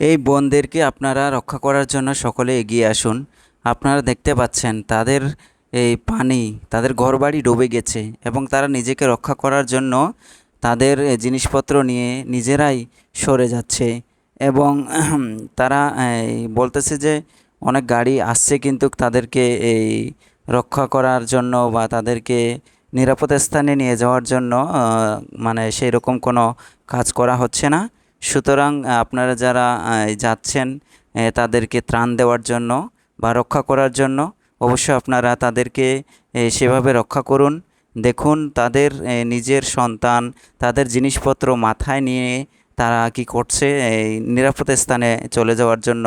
এই বনদেরকে আপনারা রক্ষা করার জন্য সকলে এগিয়ে আসুন। আপনারা দেখতে পাচ্ছেন, তাদের এই পানি, তাদের ঘরবাড়ি ডুবে গেছে এবং তারা নিজেকে রক্ষা করার জন্য তাদের জিনিসপত্র নিয়ে নিজেরাই সরে যাচ্ছে এবং তারা বলতেছে যে অনেক গাড়ি আসছে কিন্তু তাদেরকে এই রক্ষা করার জন্য বা তাদেরকে নিরাপদ স্থানে নিয়ে যাওয়ার জন্য মানে সেই রকম কোনো কাজ করা হচ্ছে না। সুতরাং আপনারা যারা যাচ্ছেন তাদেরকে ত্রাণ দেওয়ার জন্য বা রক্ষা করার জন্য অবশ্যই আপনারা তাদেরকে সেভাবে রক্ষা করুন। দেখুন, তাদের নিজের সন্তান, তাদের জিনিসপত্র মাথায় নিয়ে তারা কি করছে নিরাপদ স্থানে চলে যাওয়ার জন্য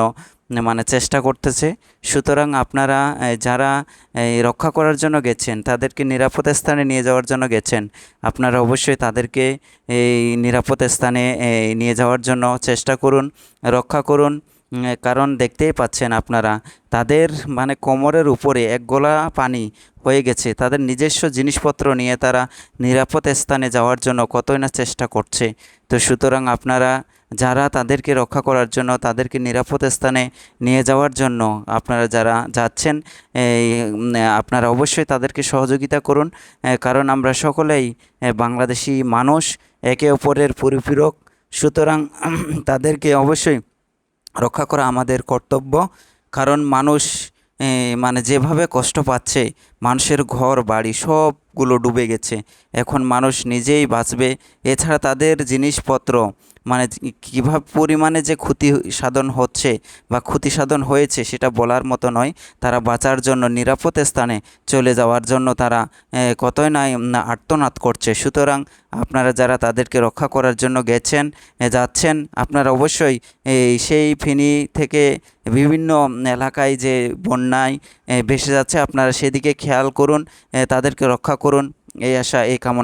মানে চেষ্টা করতেছে। সুতরাং আপনারা যারা রক্ষা করার জন্য গেছেন, তাদেরকে নিরাপদ স্থানে নিয়ে যাওয়ার জন্য গেছেন, আপনারা অবশ্যই তাদেরকে এই নিরাপদ স্থানে নিয়ে যাওয়ার জন্য চেষ্টা করুন, রক্ষা করুন। কারণ দেখতেই পাচ্ছেন আপনারা, তাদের মানে কোমরের উপরে এক গোলা পানি হয়ে গেছে, তাদের নিজস্ব জিনিসপত্র নিয়ে তারা নিরাপদ স্থানে যাওয়ার জন্য কতই না চেষ্টা করছে। তো সুতরাং আপনারা যারা তাদেরকে রক্ষা করার জন্য, তাদেরকে নিরাপদ স্থানে নিয়ে যাওয়ার জন্য আপনারা যারা যাচ্ছেন, এই আপনারা অবশ্যই তাদেরকে সহযোগিতা করুন কারণ আমরা সকলেই বাংলাদেশি মানুষ, একে অপরের পরিপূরক। সুতরাং তাদেরকে অবশ্যই রক্ষা করা আমাদের কর্তব্য। কারণ মানুষ মানে যেভাবে কষ্ট পাচ্ছে মানুষের ঘর বাড়ি সবগুলো ডুবে গেছে। এখন মানুষ নিজেই বাঁচবে। এছাড়া তাদের জিনিসপত্র মানে কীভাবে পরিমাণে যে ক্ষতি সাধন হচ্ছে বা ক্ষতি সাধন হয়েছে সেটা বলার মতো নয়। তারা বাঁচার জন্য নিরাপদ স্থানে চলে যাওয়ার জন্য তারা কতই না আর্তনাদ করছে। সুতরাং আপনারা যারা তাদেরকে রক্ষা করার জন্য গেছেন যাচ্ছেন, আপনারা অবশ্যই সেই ফেনী থেকে বিভিন্ন এলাকায় যে বন্যায় ভেসে যাচ্ছে, আপনারা সেদিকে খেয়াল করুন তাদেরকে রক্ষা করুন। এই আশা এই কামনা